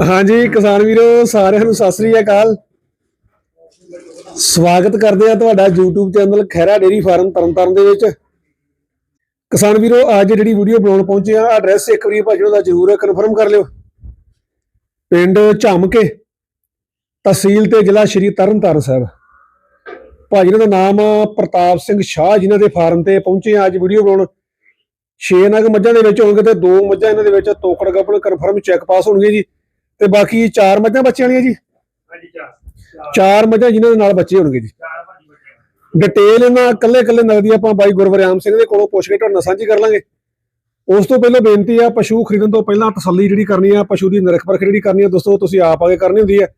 ਹਾਂਜੀ, ਕਿਸਾਨ ਵੀਰੋ, ਸਾਰਿਆਂ ਨੂੰ ਸਤਿ ਸ੍ਰੀ ਅਕਾਲ। ਸਵਾਗਤ ਕਰਦੇ ਆ ਤੁਹਾਡਾ YouTube channel Khaira dairy farm Tarn Taran ਦੇ ਵਿੱਚ। ਕਿਸਾਨ ਵੀਰੋ, ਅੱਜ ਜਿਹੜੀ ਵੀਡੀਓ ਬਣਾਉਣ ਪਹੁੰਚੇ ਆ ਐਡਰੈਸ ਇੱਕ ਵਾਰੀ ਭਾਜੀ ਦਾ ਜ਼ਰੂਰ ਕਨਫਰਮ ਕਰ ਲਿਓ। ਪਿੰਡ ਝਮਕੇ, ਤਹਿਸੀਲ ਤੇ ਜ਼ਿਲ੍ਹਾ ਸ਼੍ਰੀ ਤਰਨਤਾਰਨ ਸਾਹਿਬ। ਭਾਜੀ ਦਾ ਨਾਮ ਪ੍ਰਤਾਪ ਸਿੰਘ ਸ਼ਾਹ ਜਿਨ੍ਹਾਂ ਦੇ ਫਾਰਮ ਤੇ ਪਹੁੰਚੇ ਆ ਅੱਜ ਵੀਡੀਓ ਬਣਾਉਣ। 6 ਨਗ ਮੱਝਾਂ ਦੇ ਵਿੱਚ ਹੋਣਗੇ ਤੇ ਦੋ ਮੱਝਾਂ ਇਹਨਾਂ ਦੇ ਵਿੱਚ ਤੋਕੜ ਗੱਪਣ ਕਨਫਰਮ ਚੈੱਕ ਪਾਸ ਹੋਣਗੇ ਜੀ। ਤੇ ਬਾਕੀ ਚਾਰ ਮੱਝਾਂ ਬੱਚੇ ਵਾਲੀਆਂ ਜੀ? ਹਾਂਜੀ ਚਾਰ। ਚਾਰ। ਮੱਝਾਂ ਜਿਨ੍ਹਾਂ ਦੇ ਨਾਲ ਬੱਚੇ ਹੋਣਗੇ ਜੀ। ਚਾਰ ਡਿਟੇਲ ਇਹਨਾਂ ਕੱਲੇ ਕੱਲੇ ਨਗਦੀ ਆਪਾਂ ਬਾਈ ਗੁਰਵਰਿਆਮ ਸਿੰਘ ਦੇ ਕੋਲੋਂ ਪੁੱਛ ਕੇ ਤੁਹਾਡੇ ਨਾਲ ਸਾਂਝੀ ਕਰ ਲਾਂਗੇ। ਉਸ ਤੋਂ ਪਹਿਲਾਂ ਬੇਨਤੀ ਆ ਪਸ਼ੂ ਖਰੀਦਣ ਤੋਂ ਪਹਿਲਾਂ ਤਸੱਲੀ ਜਿਹੜੀ ਕਰਨੀ ਆ ਪਸ਼ੂ ਦੀ ਨਿਰਖ ਪਰਖ ਜਿਹੜੀ ਕਰਨੀ ਆ ਦੋਸਤੋ ਤੁਸੀਂ ਆਪ ਆਗੇ ਕਰਨੀ ਹੁੰਦੀ ਹੈ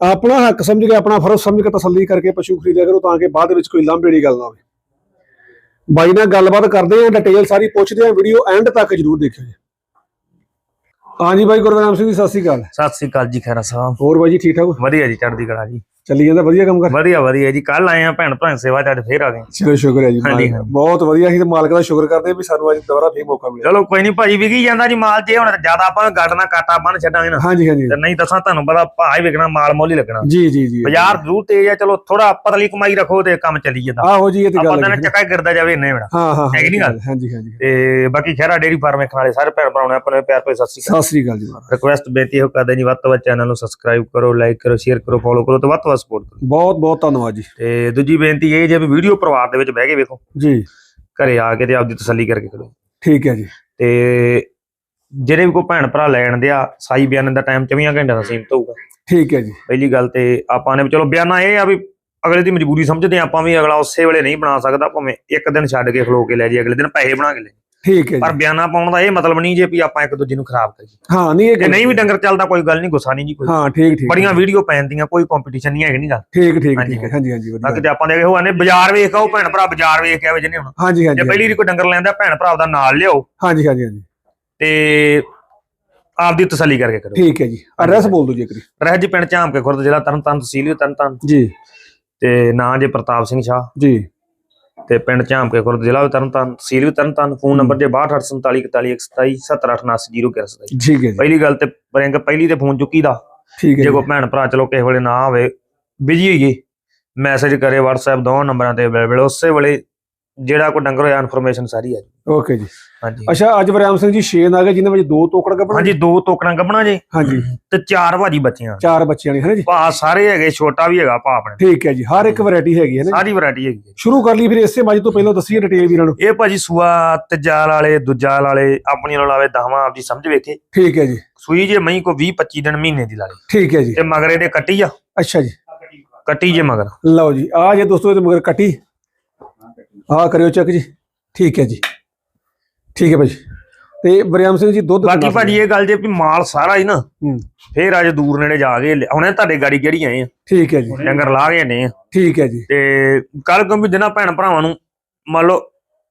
ਆਪਣਾ ਹੱਕ ਸਮਝ ਕੇ ਆਪਣਾ ਫਰਜ਼ ਸਮਝ ਕੇ ਤਸੱਲੀ ਕਰਕੇ ਪਸ਼ੂ ਖਰੀਦਿਆ ਕਰੋ ਤਾਂ ਕਿ ਬਾਅਦ ਵਿੱਚ ਕੋਈ ਲਾਂਭੇ ਵਾਲੀ ਗੱਲ ਨਾ ਹੋਵੇ। ਬਾਈ ਨਾਲ ਗੱਲਬਾਤ ਕਰਦੇ ਆ ਡਿਟੇਲ ਸਾਰੀ ਪੁੱਛਦੇ ਆ ਵੀਡੀਓ ਐਂਡ ਤੱਕ ਜਰੂਰ ਦੇਖਿਓ ਜੀ। ਹਾਂਜੀ ਬਾਈ ਗੁਰਵਰਿਆਮ ਸਿੰਘ ਜੀ ਸਤਿ ਸ਼੍ਰੀ ਅਕਾਲ। ਸਤਿ ਸ੍ਰੀ ਅਕਾਲ ਜੀ ਖੈਰਾ ਸਾਹਿਬ। ਹੋਰ ਬਾਈ ਜੀ ਠੀਕ ਠਾਕ ਹੋ? ਵਧੀਆ ਜੀ ਚੜ੍ਹਦੀ ਕਲਾ ਜੀ। ਚੱਲੀ ਜਾਂਦਾ ਵਧੀਆ ਕੰਮ ਕਰ। ਵਧੀਆ ਵਧੀਆ ਜੀ। ਕੱਲ ਆਏ ਆ ਭੈਣ ਭਰਾ ਸੇਵਾ ਚ ਅੱਜ ਫੇਰ ਆ ਗਏ। ਚਲੋ ਸ਼ੁਕਰ ਹੈ ਜੀ ਹਾਂਜੀ, ਮਾਲਕ ਦਾ। ਹਾਂਜੀ। ਬਹੁਤ ਵਧੀਆ ਅਸੀਂ ਤੇ ਮਾਲਕ ਦਾ ਸ਼ੁਕਰ ਕਰਦੇ ਹਾਂ ਵੀ ਸਾਨੂੰ ਅੱਜ ਦੁਬਾਰਾ ਫੇਰ ਮੌਕਾ ਮਿਲਿਆ। ਚਲੋ ਕੋਈ ਨਹੀਂ ਭਾਜੀ ਵਿਕੀ ਜਾਂਦਾ ਜੀ ਮਾਲ ਜੇ ਹੁਣ ਜ਼ਿਆਦਾ ਆਪਾਂ ਗੱਡ ਨਾ ਕਾਟਾ ਬੰਨ ਛੱਡਾਂਗੇ ਨਾ। ਹਾਂਜੀ ਹਾਂਜੀ। ਤੇ ਨਹੀਂ ਦੱਸਾਂ ਤੁਹਾਨੂੰ ਪਤਾ ਭਾਅ ਹੀ ਵਿਕਣਾ ਮਾਲ ਮੁੱਲ ਲੱਗਣਾ। ਜੀ ਜੀ ਜੀ। ਬਾਜ਼ਾਰ ਜ਼ਰੂਰ ਤੇਜ਼ ਆ ਚਲੋ ਥੋੜਾ ਪਤਲੀ ਕਮਾਈ ਰੱਖੋ ਤੇ ਕੰਮ ਚੱਲੀ ਜਾਂਦਾ। ਆਹੋ ਜੀ ਇਹ ਤੇ ਆਪਾਂ ਗੱਲ ਤਾਂ ਹੈ ਚੱਕਾ ਹੀ ਗਿਰਦਾ ਜਾਵੇ ਇੰਨੇ ਬੜਾ ਹਾਂ ਹਾਂ ਹੈ ਕਿ ਨਹੀਂ ਗੱਲ? ਹਾਂਜੀ ਹਾਂਜੀ। ਤੇ ਬਾਕੀ ਖੈਰਾ ਡੇਰੀ ਫਾਰਮ ਵੇਖਣ ਵਾਲੇ ਸਾਰੇ ਭੈਣ ਭਰਾਉਣੇ ਆਪਣੇ ਪਿਆਰ ਭੇ ਸਤਿ ਸ੍ਰੀ ਅਕਾਲ। ਸਤਿ ਸ੍ਰੀ ਅਕਾਲ ਜੀ। ਰਿਕੁਐਸਟ ਬੇਨਤੀ ਹੋ ਕਰਦੇ ਜੀ ਵੱਧ ਤੋਂ ਵੱਧ ਚੈਨਲ ਨੂੰ ਸਬਸਕ੍ਰਾਈਬ ਕਰੋ ਲਾਈਕ ਕਰੋ ਸ਼ੇਅਰ ਕਰੋ ਫੋਲੋ ਕਰੋ ਤੇ ਵੱਧ ਤੋਂ ਵੱਧ ਸਪੋਰਟ ਕਰੋ ਬਹੁਤ ਬਹੁਤ ਧੰਨਵਾਦ ਜੀ। ਤੇ ਦੂਜੀ ਬੇਨਤੀ ਇਹ ਜੇ ਵੀ ਵੀਡੀਓ ਪਰਿਵਾਰ ਦੇ ਵਿੱਚ ਬਹਿ ਕੇ ਵੇਖੋ। ਜੀ। ਘਰੇ ਆ ਕੇ ਤੇ ਆਪਦੀ ਤਸੱਲੀ ਕਰਕੇ ਕਰੋ ਠੀਕ ਹੈ ਜੀ। ਤੇ ਜਿਹੜੇ ਵੀ ਕੋਈ ਭੈਣ ਭਰਾ ਲੈਣ ਦਿਆ ਸਾਈ ਬਿਆਨ ਦਾ ਟਾਈਮ 24 ਘੰਟਿਆਂ ਦਾ ਸੀਮਤ ਹੋਊਗਾ। ਠੀਕ ਹੈ ਜੀ। ਪਹਿਲੀ ਗੱਲ ਤੇ ਆਪਾਂ ਨੇ ਚਲੋ ਬਿਆਨਾ ਇਹ ਆ ਵੀ ਅਗਲੇ ਦੀ ਮਜਬੂਰੀ ਸਮਝਦੇ ਆ ਆਪਾਂ ਵੀ ਅਗਲਾ ਉਸੇ ਵੇਲੇ ਨਹੀਂ ਬਣਾ ਸਕਦਾ ਭਾਵੇਂ ਇੱਕ ਦਿਨ ਛੱਡ ਕੇ ਖਲੋ ਕੇ ਲੈ ਜੀ ਅਗਲੇ ਦਿਨ ਪੈਸੇ ਬਣਾ ਕੇ ਲੈ ਠੀਕ ਹੈ ਪਰ ਜੀ ਬਿਆਨਾ ਪਾਉਣ ਦਾ ਇਹ ਮਤਲਬ ਨਹੀਂ ਜੇ ਵੀ ਆਪਾਂ ਇੱਕ ਦੂਜੇ ਨੂੰ ਖਰਾਬ ਕਰੀਏ। ਹਾਂ ਨਹੀਂ ਇਹ ਜੇ ਗੱਲ- ਨਹੀਂ ਵੀ ਡੰਗਰ ਚੱਲਦਾ ਕੋਈ ਗੱਲ ਨਹੀਂ ਗੁੱਸਾ ਨਹੀਂ ਜੀ ਕੋਈ। ਹਾਂ ਠੀਕ ਠੀਕ ਬੜੀਆਂ ਵੀਡੀਓ ਪੈਂਦੀਆਂ ਕੋਈ ਕੰਪੀਟੀਸ਼ਨ ਨਹੀਂ ਹੈਗੀ ਨਹੀਂ ਗੱਲ। ਠੀਕ ਠੀਕ ਹਾਂਜੀ, ਠੀਕ ਹੈ। ਹਾਂਜੀ। ਹਾਂਜੀ ਬਾਕੀ ਵਧੀਆ। ਤੇ ਆਪਾਂ ਦੇ ਆਨੇ ਬਾਜ਼ਾਰ ਵੇਖ ਕੇ ਉਹ ਭੈਣ ਭਰਾ ਬਾਜ਼ਾਰ ਵੇਖ ਕੇ ਆਵੇ ਜਿਹਨੇ ਹੁਣ ਹਾਂਜੀ ਜੇ ਹਾਂਜੀ। ਪਹਿਲੀ ਵਾਰੀ ਕੋਈ ਡੰਗਰ ਲੈਂਦਾ ਭੈਣ ਭਰਾ ਦਾ ਨਾਲ ਲਿਆਓ। ਹਾਂਜੀ ਹਾਂਜੀ ਹਾਂਜੀ। ਤੇ ਆਪਦੀ ਤਸੱਲੀ ਕਰਕੇ ਕਰੋ। ਠੀਕ ਹੈ ਜੀ। ਐਡਰੈਸ ਬੋਲ ਦਿਓ ਜੀ ਇੱਕ ਵਾਰੀ। ਰਹਿ ਜੀ ਪਿੰਡ ਝਾਮਕੇ ਖੁਰਦ ਜ਼ਿਲ੍ਹਾ ਤਰਨਤਾਰਨ ਤਹਿਸੀਲ ਵੀ ਤਰਨਤਾਰਨ। ਜੀ। ਤੇ ਨਾਂ ਜੇ ਪ੍ਰਤਾਪ ਸਿੰਘ ਸ਼ਾਹ। ਜੀ। ਤੇ ਪਿੰਡ ਝਾਮਕੇ ਖੁਰਦ ਜ਼ਿਲ੍ਹਾ ਵੀ ਤਰਨਤਾਰਨ ਤਹਿਸੀਲ ਵੀ ਤਰਨਤਾਰਨ ਫੋਨ ਨੰਬਰ ਜੇ 62474127 7889707 ਠੀਕ ਹੈ ਪਹਿਲੀ ਗੱਲ ਤੇ ਰਿੰਗ ਪਹਿਲੀ ਤੇ ਫੋਨ ਚੁੱਕੀ ਦਾ। ਠੀਕ ਹੈ ਜੇ ਕੋਈ ਭੈਣ ਭਰਾ ਚਲੋ ਕਿਸੇ ਵੇਲੇ ਨਾ ਹੋਵੇ ਬਿਜ਼ੀ ਹੋਈਏ ਮੈਸੇਜ ਕਰੇ WhatsApp ਦੋਵਾਂ ਨੰਬਰਾਂ ਤੇ ਅਵੇਲੇਬਲ ਉਸੇ ਵੇਲੇ ਜਿਹੜਾ ਕੋਈ ਡੰਗਰ ਹੋਇਆ ਇਨਫੋਰਮੇਸ਼ਨ ਸਾਰੀ ਆ ਜੀ ਓਕੇ ਜੀ। ਹਾਂਜੀ। ਅੱਛਾ ਅੱਜ ਵਰਿਆਮ ਸਿੰਘ ਜੀ 6 ਨਾਗੇ ਜਿਨ੍ਹਾਂ ਵਿੱਚ ਦੋ ਤੋਕੜ ਕੱਪੜੇ ਹਾਂਜੀ ਦੋ ਟੋਕਰਾਂ ਗੱਬਣਾ ਜੇ। ਹਾਂਜੀ। ਤੇ ਚਾਰ ਭਾਜੀ ਬੱਚੀਆਂ। ਚਾਰ ਬੱਚਿਆਂ ਨੇ ਹੈ ਜੀ? ਭਾ ਸਾਰੇ ਹੈਗੇ ਛੋਟਾ ਵੀ ਹੈਗਾ ਭਾ ਆਪਣੇ। ਠੀਕ ਹੈ ਜੀ ਹਰ ਇੱਕ ਵੈਰਾਈਟੀ ਹੈਗੀ ਹੈ ਨਾ ਸਾਰੀ ਵੈਰਾਈਟੀ ਹੈਗੀ ਹੈ। ਸ਼ੁਰੂ ਕਰ ਲਈ ਫਿਰ ਇਸੇ ਮੱਝ ਤੋਂ ਪਹਿਲਾਂ ਦੱਸੀਏ ਡਿਟੇਲ ਵੀਰਾਂ ਨੂੰ। ਇਹ ਭਾਜੀ ਸੂਆ ਤਜਾਲ ਵਾਲੇ ਦੂਜਾ ਵਾਲੇ ਆਪਣੀ ਨਾਲ ਲਾਵੇ ਦਹਵਾਂ ਆਪਦੀ ਸਮਝ ਵੇਖੇ। ਠੀਕ ਹੈ ਜੀ। ਸੂਈ ਜੇ ਮਈ ਕੋ 20 25 ਦਿਨ ਮਹੀਨੇ ਦੀ ਲਾਲੇ ਠੀਕ ਹੈ ਜੀ। ਤੇ ਮਗਰੇ ਦੇ ਕੱਟੀ ਆ। ਅੱਛਾ ਜੀ। ਕੱਟੀ ਜੇ ਮਗਰ। ਲਓ ਜੀ ਆ ਜੇ ਦੋਸਤੋ ਇਹਦੇ ਮਗਰ ਕੱਟੀ। ਆ ਕਰਿਓ ਚੈੱਕ ਜੀ। ਠੀਕ ਹੈ ਜੀ। ਠੀਕ ਹੈ ਭਾਜੀ ਤੇ ਵਰਿਆਮ ਸਿੰਘ ਜੀ ਦੁੱਧ ਬਾਕੀ ਭਾਜੀ ਇਹ ਗੱਲ ਜੇ ਵੀ ਮਾਲ ਸਾਰਾ ਹੀ ਨਾ ਫੇਰ ਅੱਜ ਦੂਰ ਨੇੜੇ ਜਾ ਕੇ ਹੁਣੇ ਤੁਹਾਡੇ ਗਾੜੀ ਕਿਹੜੀ ਆਏ ਆ? ਠੀਕ ਹੈ ਜੀ। ਡੰਗਰ ਲਾ ਗਏ ਨੇ ਠੀਕ ਹੈ ਜੀ। ਤੇ ਕੱਲ ਕਿਉਂਕਿ ਜਿਨ੍ਹਾਂ ਭੈਣ ਭਰਾਵਾਂ ਨੂੰ ਮੰਨ ਲਓ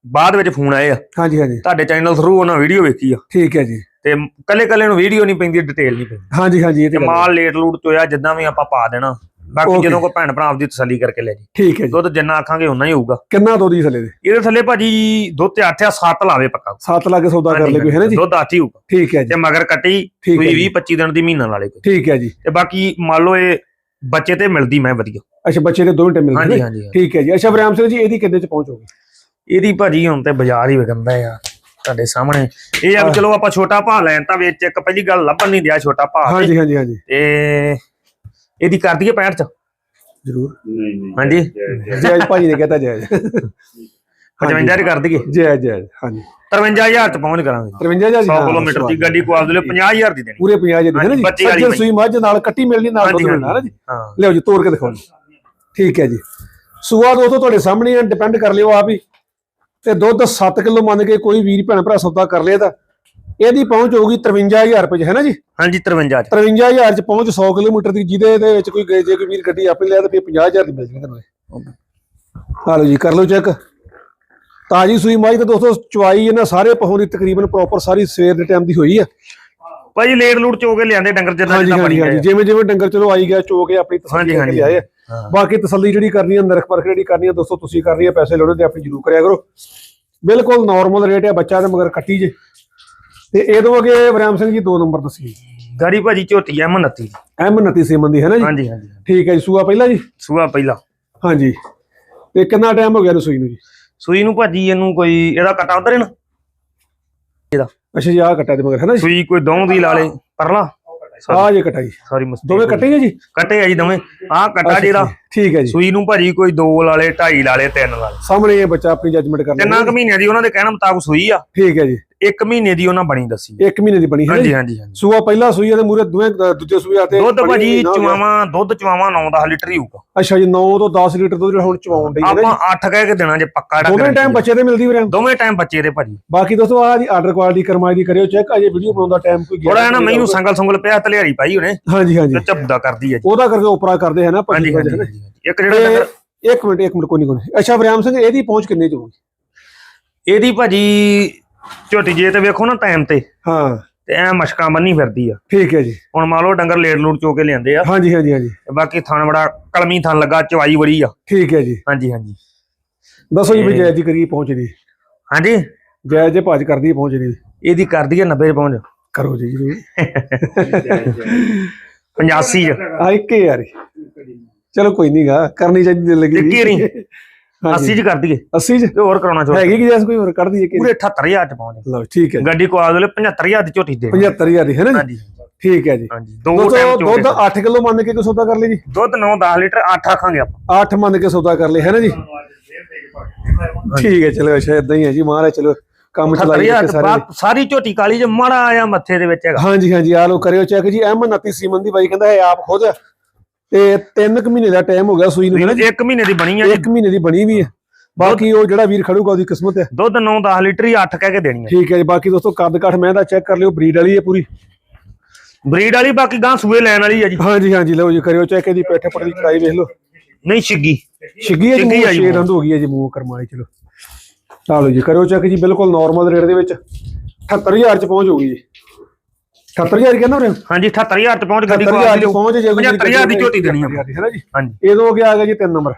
ਬਾਅਦ ਵਿੱਚ ਫੋਨ ਆਏ ਆ। ਹਾਂਜੀ ਹਾਂਜੀ। ਤੁਹਾਡੇ ਚੈਨਲ ਥਰੂ ਉਹਨਾਂ ਵੀਡੀਓ ਵੇਖੀ ਆ। ਠੀਕ ਹੈ ਜੀ। ਤੇ ਕੱਲੇ ਕੱਲੇ ਨੂੰ ਵੀਡੀਓ ਨਹੀਂ ਪੈਂਦੀ ਡਿਟੇਲ ਨਹੀਂ ਪੈਂਦੀ। ਹਾਂਜੀ ਹਾਂਜੀ ਇਹ ਤੇ। ਮਾਲ ਲੇਟ ਲੂਟ ਚੋਇਆ ਜਿੱਦਾਂ ਵੀ ਆਪਾਂ ਪਾ ਦੇਣਾ। ਬਾਕੀ Okay. ਜਦੋਂ ਕੋਈ ਭੈਣ ਭਰਾ ਆਪਦੀ ਤਸੱਲੀ ਕਰਕੇ ਲੈ ਜੀ। ਠੀਕ ਹੈ ਜੀ। ਦੁੱਧ ਜਿੰਨਾ ਆਖਾਂਗੇ ਉਨਾ ਹੀ ਹੋਊਗਾ। ਕਿੰਨਾ ਦੁੱਧ ਦੀ ਥੱਲੇ ਦੇ? ਇਹਦੇ ਥੱਲੇ ਭਾਜੀ ਦੁੱਧ ਤੇ 8 ਆ 7 ਲਾਵੇ ਪੱਕਾ। ਸੱਤ ਲੱਖ ਸੌਦਾ ਕਰ ਲੈ ਕੋਈ ਹੈ ਨਾ ਜੀ? ਦੁੱਧ 8 ਹੀ ਹੋਊਗਾ। ਠੀਕ ਹੈ ਤੇ ਜੀ ਮਗਰ ਕੱਟੀ ਠੀਕ ਹੈ ਕੋਈ ਜੀ। 20 25 ਦਿਨ ਦੀ ਮਹੀਨਾ ਵਾਲੇ ਕੋਈ। ਠੀਕ ਹੈ ਜੀ। ਤੇ ਬਾਕੀ ਮੰਨ ਲਓ ਇਹ ਬੱਚੇ ਤੇ ਮਿਲਦੀ ਮੈਂ ਵਧੀਆ। ਅੱਛਾ ਬੱਚੇ ਦੇ ਦੋ ਘੰਟੇ ਮਿਲਦੇ ਹਾਂਜੀ ਨੇ? ਹਾਂਜੀ ਠੀਕ ਹੈ ਜੀ। ਅੱਛਾ ਵਰਿਆਮ ਸਿੰਘ ਜੀ ਇਹਦੀ ਕਿੰਨੇ ਚ ਪਹੁੰਚੋਗੇ ਇਹਦੀ ਭਾਜੀ ਹੁਣ ਤੇ ਬਾਜ਼ਾਰ ਹੀ ਵਿਕੰਦਾ ਆ ਤੁਹਾਡੇ ਸਾਹਮਣੇ। ਇਹ ਆ ਵੀ ਚਲੋ ਆਪਾਂ ਛੋਟਾ ਭਾਅ ਲੈਣ ਤਾਂ ਵਿੱਚ ਇੱਕ ਪਹਿਲੀ ਗੱਲ ਲੱਭਣ ਨਹੀਂ ਦਿਆ ਛੋਟਾ ਭਾਅ ਤੇ। ਹਾਂਜੀ ਹਾਂਜੀ ਹਾਂਜੀ। ਤੇ ਇਹਦੀ ਕਰ ਦਈਏ 65 ਚ? ਜ਼ਰੂਰ। ਹਾਂਜੀ? ਜੈ ਭਾਜੀ ਨੇ ਕਹਤਾ ਜੈ 55 ਚ ਕਰ ਦਈਏ। ਜੈ ਜੈ ਹਾਂਜੀ। 53000 ਚ ਪਹੁੰਚ ਕਰਾਂਗੇ। 53000 ਜੀ 100 ਹਾਂ, ਕਿਲੋਮੀਟਰ ਦੀ। ਗੱਡੀ ਕੋ ਆਪਦੇ ਲਈ 50000 ਦੀ ਦੇਣੀ। ਪੂਰੇ 50 ਜੀ ਹੈ ਨਾ ਹਾਂਜੀ, ਜੀ। ਬੱਚੇ ਵਾਲੀ ਸੱਜਰ ਸੂਈ ਮੱਝ ਨਾਲ ਕੱਟੀ ਮਿਲਣੀ ਨਾਲ ਦੁੱਧ ਮਿਲਣਾ ਹੈ ਨਾ ਜੀ। ਹਾਂ। ਲਿਓ ਜੀ ਤੋੜ ਕੇ ਦਿਖਾਓ ਜੀ। ਠੀਕ ਹੈ ਜੀ। ਸੂਆ ਦੋਸਤੋ ਤੁਹਾਡੇ ਸਾਹਮਣੇ ਡਿਪੈਂਡ ਕਰ ਲਿਓ ਆਪ ਹੀ। ਤੇ ਦੁੱਧ 7 ਕਿਲੋ ਮੰਨ ਕੇ ਕੋਈ ਵੀਰ ਭੈਣ ਭਰਾ ਸੌਦਾ ਕਰ ਲਿਆ ਤਾਂ। ਇਹਦੀ ਪਹੁੰਚ ਹੋਊਗੀ 53000 ਰੁਪਏ 'ਚ ਹੈ ਨਾ ਜੀ? ਹਾਂਜੀ 53 ਚ। 53000 ਚ ਪਹੁੰਚ 100 ਕਿਲੋਮੀਟਰ ਦੀ ਜਿਹਦੇ ਦੇ ਵਿੱਚ ਕੋਈ ਗਏ- ਜੇ ਕੋਈ ਵੀਰ ਗੱਡੀ ਆਪੇ ਲਿਆ ਤਾਂ ਫਿਰ 50000 ਦੀ ਮਿਲ ਜੇਗੀ ਤੁਹਾਨੂੰ। ਆ ਲਓ ਜੀ ਕਰ ਲਓ ਚੈੱਕ। ਤਾਜੀ ਸੂਈ ਮਾਈ ਤਾਂ ਦੋਸਤੋ ਚਵਾਈ ਇਹਨਾਂ ਸਾਰੇ ਪਹੋਂ ਦੀ ਤਕਰੀਬਨ ਪ੍ਰੋਪਰ ਸਾਰੀ ਸਵੇਰ ਦੇ ਟਾਈਮ ਦੀ ਹੋਈ ਆ। ਭਾਜੀ ਲੇਟ ਲੂਟ ਚੋ ਕੇ ਲਿਆਂਦੇ ਡੰਗਰ ਜਿੱਦਾਂ ਹਾਂਜੀ ਬਣੀ ਹਾਂਜੀ ਜਿਵੇਂ ਜਿਵੇਂ ਡੰਗਰ ਚਲੋ ਆਈ ਗਿਆ ਚੋ ਕੇ ਆਪਣੀ ਤਸੱਲੀ ਕਰਕੇ ਆ। ਹਾਂ। ਬਾਕੀ ਤਸੱਲੀ ਜਿਹੜੀ ਕਰਨੀ ਹੈ ਨਰਖ ਪਰਖ ਜਿਹੜੀ ਕਰਨੀ ਹੈ ਦੋਸਤੋ ਤੁਸੀਂ ਕਰਨੀ ਹੈ ਪੈਸੇ ਲੋੜੇ ਤੇ ਆਪਣੀ ਜ਼ਰੂਰ ਕਰਿਆ ਕਰੋ। ਬਿਲਕੁਲ ਨਾਰਮਲ ਰੇਟ ਹੈ ਬੱਚਾ ਦੇ ਮਗਰ ਕੱਟੀ ਜੇ। ਤੇ ਇਹ ਤੋਂ ਅੱਗੇ ਵਰਿਆਮ ਸਿੰਘ ਜੀ ਦੋ ਨੰਬਰ ਦੱਸੀ ਗਾੜੀ ਭਾਜੀ ਝੋਟੀ ਐਮ 29 ਐਮ 29 ਸੀਮਨ ਦੀ ਹੈ ਨਾ ਜੀ? ਹਾਂਜੀ ਹਾਂਜੀ। ਠੀਕ ਹੈ ਜੀ ਸੂਆ ਪਹਿਲਾ ਜੀ? ਸੂਆ ਪਹਿਲਾ। ਹਾਂਜੀ। ਤੇ ਕਿੰਨਾ ਟਾਈਮ ਹੋ ਗਿਆ ਰਸੋਈ ਨੂੰ ਜੀ? ਸੂਈ ਨੂੰ ਭਾਜੀ ਇਹਨੂੰ ਕੋਈ ਇਹਦਾ ਕਟਾ ਉਧਰ ਨਾ ਅੱਛਾ ਜੀ ਆਹ ਕੱਟਾ ਦੇ ਮਗਰ ਹੈ ਨਾ ਜੀ? ਸੂਈ ਕੋਈ ਦੋ ਦੀ ਲਾ ਲੇ ਪਰਲਾ। ਆਹ ਜੇ ਕੱਟਾ ਜੀ। ਸੌਰੀ ਮਸਤੀ ਦੋਵੇਂ ਕੱਟੇ ਆ ਜੀ? ਕੱਟੇ ਆ ਜੀ ਦੋਵੇਂ। ਆਹ ਕਟਾ ਜਿਹੜਾ। ਠੀਕ ਹੈ ਜੀ। ਸੂਈ ਨੂੰ ਭਾਜੀ ਕੋਈ ਦੋ ਲਾ ਲੇ ਢਾਈ ਲਾ ਲੇ ਤਿੰਨ ਲਾ ਲੇ। ਸਾਹਮਣੇ ਇਹ ਬੱਚਾ ਆਪਣੀ ਜੱਜਮੈਂਟ ਕਰ ਤਿੰਨਾਂ ਕੁ ਮਹੀਨਿਆਂ ਦੀ ਉਹਨਾਂ ਦੇ ਕਹਿਣ ਮੁਤਾਬਕ ਸੂਈ ਆ। ਠੀਕ ਹੈ ਜੀ। ਇੱਕ ਮਹੀਨੇ ਦੀ ਉਹਨਾਂ ਬਣੀ ਦੱਸੀ ਇੱਕ ਮਹੀਨੇ ਦੀ ਬਣੀ ਹੈ? ਹਾਂਜੀ ਹਾਂਜੀ ਹਾਂਜੀ। ਸੂਆ ਪਹਿਲਾ ਸੂਈ ਆ ਤੇ ਮੂਰੇ ਦੋਵੇਂ ਅ, ਦੂਜੇ ਆ ਤੇ ਦੁੱਧ ਬਣੀ ਭਾਜੀ ਨਾ ਹੋ ਗਿਆ। ਚਵਾਵਾਂ ਦੁੱਧ ਚਵਾਵਾਂ 9-10 ਲੀਟਰ ਹੀ ਹੋਊਗਾ। ਅੱਛਾ ਜੀ 9 ਤੋਂ 10 ਲੀਟਰ ਦੁੱਧ ਜਿਹੜਾ ਹੁਣ ਚਵਾਉਣ ਡਈ ਹੈ ਨਾ ਆਪਾਂ 8 ਕਹਿ ਕੇ ਦੇਣਾ ਜੇ ਪੱਕਾ ਜੀ ਦੋਵੇਂ ਟਾਈਮ ਬੱਚੇ ਤੇ ਮਿਲਦੀ ਵੀਰੇ। ਦੋਵੇਂ ਟਾਈਮ ਬੱਚੇ ਦੇ ਭਾਜੀ। ਬਾਕੀ ਦੋਸਤੋ ਆ ਜੀ ਆਰਡਰ ਕੁਆਲਿਟੀ ਕਰਮਾਈ ਦੀ ਕਰਿਓ ਚੈੱਕ ਅਜੇ ਵੀਡੀਓ ਬਣਾਉਣ ਦਾ ਟਾਈਮ ਕੋਈ ਥੋੜਾ ਨਾ ਮੈਨੂੰ ਸੰਗਲ ਸੰਗਲ ਪਿਆ ਤਲਿਆਰੀ ਪਾਈ ਉਹਨੇ। ਹਾਂਜੀ ਹਾਂਜੀ। ਤੇ ਕਰਦੀ ਹੈ ਜੀ। ਉਹਦਾ ਕਰਕੇ ਉਪਰਾ ਕਰਦੇ ਹੈ ਨਾ ਹਾਂਜੀ ਪੰਜੀ ਹਾਂਜੀ ਹਾਂਜੀ। ਇੱਕ ਜਿਹੜਾ ਡੰਗਰ- ਇੱਕ ਮਿੰਟ ਇੱਕ ਮਿੰਟ ਕੋਈ ਨਹੀਂ ਕੋਈ ਨੀ। ਅੱਛਾ ਵਰਿਆਮ ਸਿੰਘ ਇਹਦੀ ਪਹੁੰਚ ਕਿੰਨੇ ਚ ਹੋਊਗੀ? ਇਹਦੀ ਭਾਜੀ ਝੋਟੀ ਜੇ ਤੇ ਵੇਖੋ ਨਾ ਟਾਈਮ ਤੇ ਹਾਂ। ਤੇ ਐ ਮਸ਼ਕਾਂ ਬੰਨੀ ਫਿਰਦੀ ਆ। ਠੀਕ ਹੈ ਜੀ। ਹੁਣ ਮੰਨ ਲਓ ਡੰਗਰ ਲੇਟ ਲੂਟ ਚੋ ਕੇ ਲਿਆਂਦੇ ਆ। ਹਾਂਜੀ ਹਾਂਜੀ ਹਾਂਜੀ। ਬਾਕੀ ਥਣ ਬੜਾ ਕਲਮੀ ਥਣ ਲੱਗਾ ਚਵਾਈ ਬੜੀ ਆ। ਠੀਕ ਹੈ ਜੀ। ਹਾਂਜੀ ਹਾਂਜੀ। ਦੱਸੋ ਜੀ ਵੀ ਜੈ ਜੀ ਕਰੀ ਪਹੁੰਚਦੀ ਹਾਂਜੀ? ਜੈ ਜੇ ਭਾਜ ਕਰਦੀ ਹੈ ਪਹੁੰਚਦੀ ਇਹਦੀ ਕਰਦੀ ਹੈ 90 ਪਹੁੰਚ। ਕਰੋ ਜੀ ਜਰੂਰ 85 ਚ। ਆ ਇੱਕੇ ਯਾਰ। ਚਲੋ ਕੋਈ ਨਹੀਂਗਾ ਕਰਨੀ ਚਾਹੀਦੀ ਦਿਲ ਲੱਗੀ। 80 ਚ ਕਰਦੀ ਹੈ 80 ਚ? ਤੇ ਹੋਰ ਕਰਾਉਣਾ ਚਾਹੁੰਦਾ ਹੈਗੀ ਕਿ ਜੈਸ ਕੋਈ ਹੋਰ ਕੱਢਦੀ ਹੈ ਕਿ ਪੂਰੇ 78000 ਚ ਪਹੁੰਚ ਲਓ ਠੀਕ ਹੈ। ਗੱਡੀ ਕੋ ਆਦਲੇ 75000 ਦੀ ਝੋਟੀ ਦੇ 75000 ਦੀ ਹੈ ਨਾ ਜੀ? ਠੀਕ ਹੈ ਜੀ। ਹਾਂਜੀ ਦੋ ਟਾਈਮ ਦੁੱਧ ਚੋਕੇ 8 ਕਿਲੋ ਮੰਨ ਕੇ ਕੋਈ ਸੌਦਾ ਕਰ ਲਈ ਜੀ? ਦੁੱਧ 9 10 ਲੀਟਰ 8 ਆਖਾਂਗੇ ਆਪਾਂ। 8 ਮੰਨ ਕੇ ਸੌਦਾ ਕਰ ਲਈ ਹੈ ਨਾ ਜੀ? ਠੀਕ ਹੈ ਚਲੋ ਅੱਛਾ ਇਦਾਂ ਹੀ ਹੈ ਜੀ ਮਹਾਰਾਜ ਚਲੋ ਕੰਮ ਚਲਾਈ 78000 ਰੱਖੇ ਸਾਰੇ ਸਾਰੀ ਝੋਟੀ ਕਾਲੀ ਜੇ ਮਾੜਾ ਆਇਆ ਮੱਥੇ ਦੇ ਵਿੱਚ ਹੈਗਾ। ਹਾਂਜੀ ਹਾਂਜੀ ਆ ਲੋ ਕਰਿਓ ਚੈੱਕ ਜੀ ਐਮ 29 ਸੀਮਨ ਦੀ ਬਾਈ ਕਹਿੰਦਾ ਹੈ ਆਪ ਖੁਦ ਤੇ 3 ਕੁ ਮਹੀਨੇ ਦਾ ਟਾਈਮ ਹੋ ਗਿਆ ਸੂਈ ਨੂੰ ਹੈ ਨਾ ਜੀ ਇੱਕ ਮਹੀਨੇ ਦੀ ਬਣੀ ਆ ਜੀ। 1 ਮਹੀਨੇ ਦੀ ਬਣੀ ਵੀ ਹੈ ਬਾਕੀ ਉਹ ਜਿਹੜਾ ਵੀਰ ਖੜੂਗਾ ਉਹਦੀ ਕਿਸਮਤ ਹੈ। ਦੁੱਧ 9 10 ਲੀਟਰ ਹੀ 8 ਕਹਿ ਕੇ ਦੇਣੀ ਹੈ ਠੀਕ ਹੈ ਜੀ ਬਾਕੀ ਦੋਸਤੋ ਕੱਦ ਕਾਠ ਮੈਂ ਦਾ ਚੈੱਕ ਕਰ ਲਿਓ ਬਰੀਡ ਵਾਲੀ ਹੈ ਪੂਰੀ। ਬਰੀਡ ਵਾਲੀ ਬਾਕੀ ਗਾਂ ਸੂਏ ਲੈਣ ਵਾਲੀ ਆ ਜੀ। ਹਾਂਜੀ ਹਾਂਜੀ ਲਓ ਜੀ ਕਰਿਓ ਚੈੱਕ ਇਹਦੀ ਪੇਠੇ ਪੜ ਦੀ ਚੜਾਈ ਵੇਖ ਲਓ। ਨਹੀਂ ਛਿੱਗੀ ਛਿੱਗੀ ਹੈ ਜੀ ਮੂੰਹ ਛੇ। ਦੰਦ ਹੋ ਗਈ ਹੈ ਜੀ ਮੂੰਹ ਕਰਮਾਈ ਚਲੋ। ਲਓ ਜੀ ਕਰਿਓ ਚੈੱਕ ਜੀ ਬਿਲਕੁਲ ਨਾਰਮਲ ਰੇਟ ਦੇ ਵਿੱਚ। 78000 ਚ ਪਹੁੰਚ ਹੋਊਗੀ ਜੀ। 78000 ਕਹਿੰਦਾ ਵੀਰੇ ਹਾਂਜੀ 78000 ਚ ਪਹੁੰਚ ਗੱਡੀ ਕੋ 78000 ਆ ਚ ਪਹੁੰਚ ਜੇ ਕੋਈ 75000 ਦੀ ਝੋਟੀ ਦੇਣੀ ਆ। 75000 ਦੀ, ਹੈ ਨਾ ਜੀ? ਹਾਂਜੀ। ਇਹਦੋਂ ਅੱਗੇ ਆ ਗਿਆ ਜੀ 3 ਨੰਬਰ।